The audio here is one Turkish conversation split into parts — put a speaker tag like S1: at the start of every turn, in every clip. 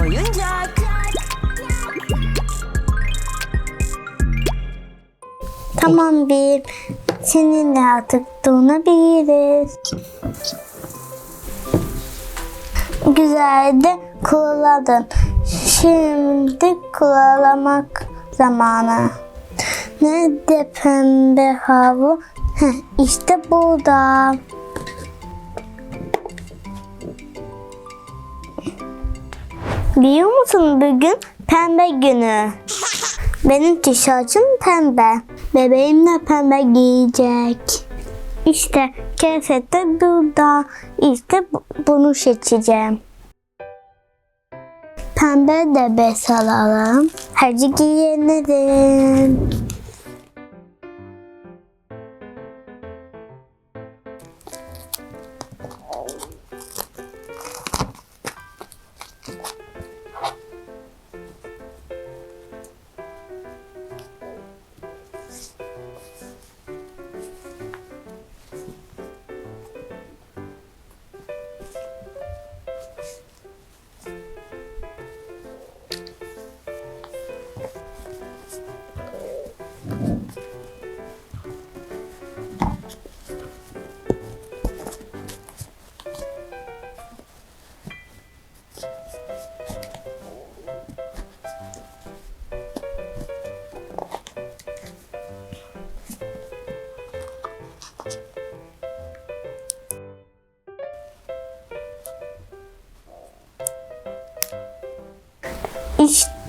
S1: oyuncak.
S2: Tamam bir. Seninle artık donabiliriz. Güzel de kuruladın. Şimdi kurulamak zamanı. Nerede pembe havlu? Heh, işte burada. Biliyor musun bugün pembe günü. Benim tişörtüm pembe. Bebeğim de pembe giyecek. İşte kıyafet de burada. İşte bu- bunu seçeceğim. Pembe de bez alalım. Hadi giyinelim.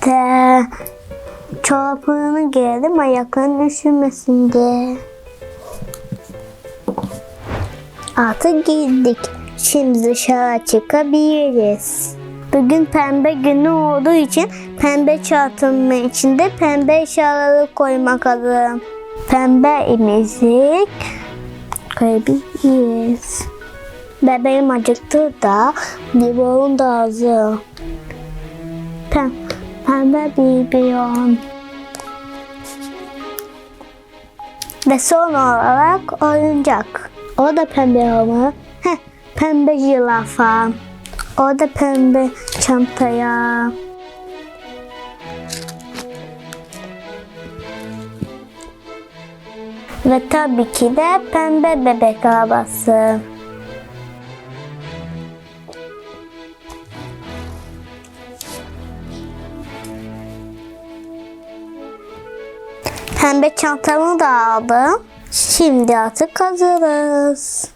S2: İşte çoraplarını giyelim ayaklarını üşümesin diye. Artık giydik. Şimdi dışarı çıkabiliriz. Bugün pembe günü olduğu için pembe çantamın içinde pembe eşyaları koymak lazım. Pembe emzik koyabiliriz. Bebeğim acıktı da biberon da hazır. Pem, pembe biberon. Ve son olarak oyuncak. O da pembe olmalı. Heh, pembe zürafa. O da pembe çantaya. Ve tabii ki de pembe bebek arabası. Pembe çantamı da aldım. Şimdi artık hazırız.